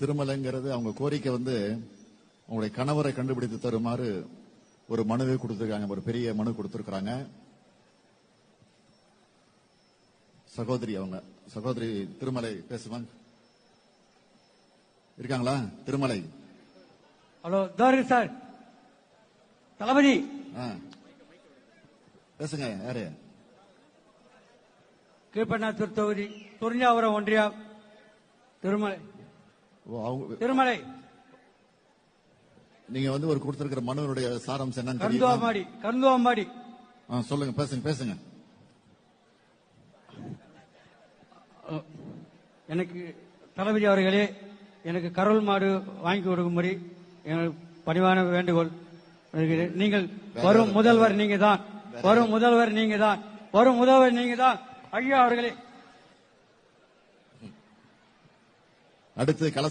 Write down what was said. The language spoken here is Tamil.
திருமலைங்கிறது அவங்க கோரிக்கை வந்து அவங்களுடைய கணவரை கண்டுபிடித்து தருமாறு ஒரு மனுவை கொடுத்திருக்காங்க ஒரு பெரிய மனு கொடுத்திருக்காங்க சகோதரி அவங்க சகோதரி திருமலை பேசுவாங்க இருக்காங்களா? திருமலை. Hello sir. தளபதி. பேசுங்க யாரு? கீழ்பண்ணாத்தூர் தொகுதி துறிஞ்சாபுரம் ஒன்றியம் திருமலை. திருமலை. நீங்க வந்து ஒரு கொடுத்திருக்கிற மனுவினுடைய சாராம்சம் என்னன்னு? கருந்துவாமாடி கருந்துவாமாடி சொல்லுங்க பேசுங்க பேசுங்க. எனக்கு தளபதி அவர்களே எனக்கு கருள் மாடு வாங்கி கொடுக்கும்படி எங்களுக்கு பணிவான வேண்டுகோள். நீங்கள் வரும் முதல்வர் நீங்க தான் வரும் முதல்வர் நீங்க தான் வரும் முதல்வர் நீங்க தான் ஐயா அவர்களே. அடுத்து கல